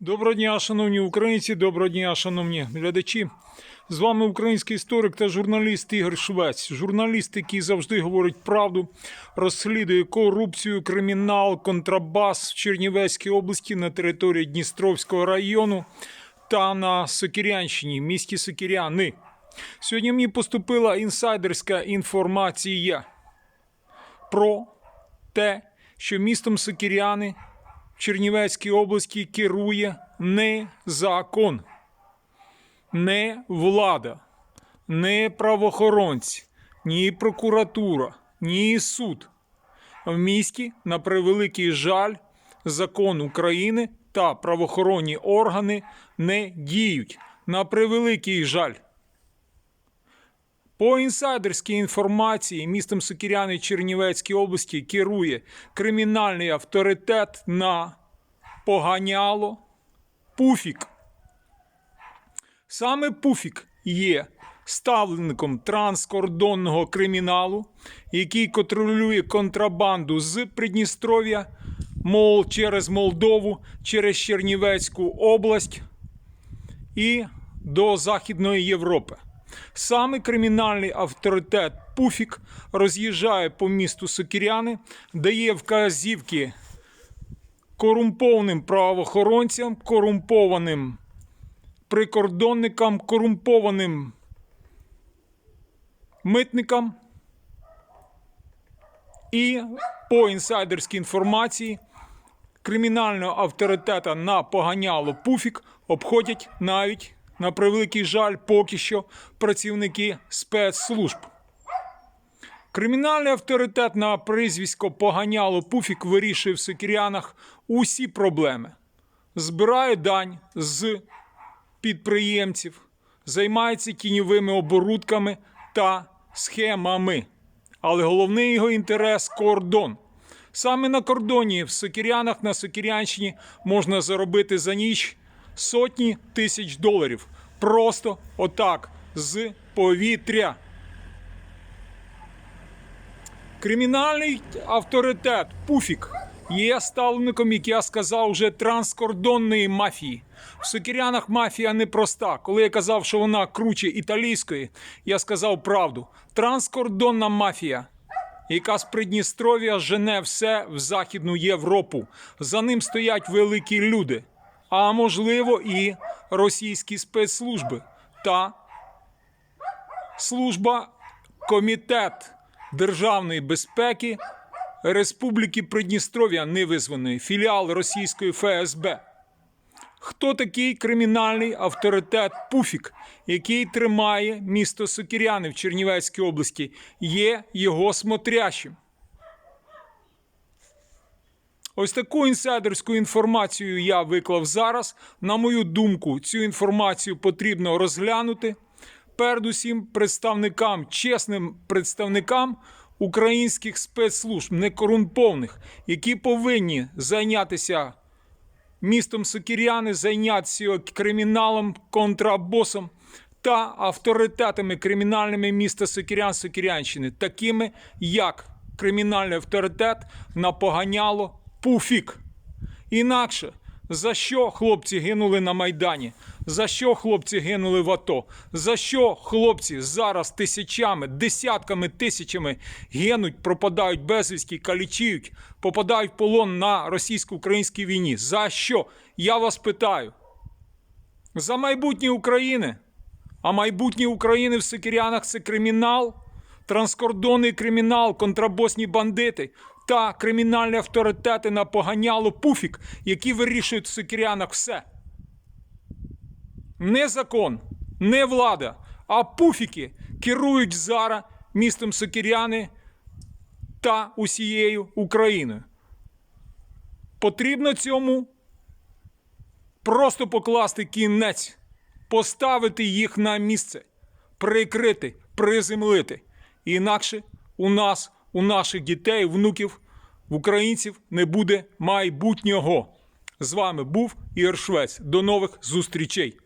Доброго дня, шановні українці, доброго дня, шановні глядачі. З вами український історик та журналіст Ігор Швець. Журналіст, який завжди говорить правду, розслідує корупцію, кримінал, контрабас в Чернівецькій області на території Дністровського району та на Сокірянщині, місті Сокіряни. Сьогодні мені поступила інсайдерська інформація про те, що містом Сокіряни Чернівецькій області керує не закон, не влада, не правоохоронці, ні прокуратура, ні суд. В місті, на превеликий жаль, закон України та правоохоронні органи не діють. На превеликий жаль. По інсайдерській інформації містом Сокіряни Чернівецькій області керує кримінальний авторитет на поганяло Пуфік. Саме Пуфік є ставленником транскордонного криміналу, який контролює контрабанду з Придністров'я, мол, через Молдову, через Чернівецьку область і до Західної Європи. Саме кримінальний авторитет Пуфік роз'їжджає по місту Сокіряни, дає вказівки корумпованим правоохоронцям, корумпованим прикордонникам, корумпованим митникам. І по інсайдерській інформації кримінального авторитета на поганяло Пуфік обходять навіть на превеликий жаль поки що працівники спецслужб. Кримінальний авторитет на прізвисько поганяло Пуфік вирішує в Сокірянах усі проблеми. Збирає дань з підприємців, займається тіньовими оборудками та схемами. Але головний його інтерес кордон. Саме на кордоні в Сокірянах на Сокірянщині можна заробити за ніч сотні тисяч доларів. Просто отак з повітря. Кримінальний авторитет Пуфік є ставленником, як я сказав, вже транскордонної мафії. В Сокірянах мафія непроста. Коли я казав, що вона круче італійської, я сказав правду. Транскордонна мафія, яка з Придністров'я жене все в Західну Європу. За ним стоять великі люди, а можливо і російські спецслужби та служба комітет державної безпеки Республіки Придністров'я невизваної, філіал російської ФСБ. Хто такий кримінальний авторитет Пуфік, який тримає місто Сокіряни в Чернівецькій області, є його смотрящим? Ось таку інсайдерську інформацію я виклав зараз. На мою думку, цю інформацію потрібно розглянути. Передусім, представникам, чесним представникам українських спецслужб, некорумпованих, які повинні зайнятися містом Сокіряни, зайнятися криміналом, контрабосом та авторитетами кримінальними міста Сокірян Сокірянщини, такими як кримінальний авторитет на поганяло Пуфік. Інакше за що хлопці гинули на Майдані? За що хлопці гинули в АТО? За що хлопці зараз тисячами, десятками тисячами гинуть, пропадають безвісті, калічують, попадають в полон на російсько-українській війні? За що? Я вас питаю. За майбутнє України. А майбутнє України в Сикірянах це кримінал, транскордонний кримінал, контрабосні бандити та кримінальні авторитети на поганяло Пуфік, які вирішують в Сикірянах все. Не закон, не влада, а пуфіки керують зараз містом Сокіряни та усією Україною. Потрібно цьому просто покласти кінець, поставити їх на місце, прикрити, приземлити. Інакше у нас, у наших дітей, внуків, в українців не буде майбутнього. З вами був Ігор Швець. До нових зустрічей.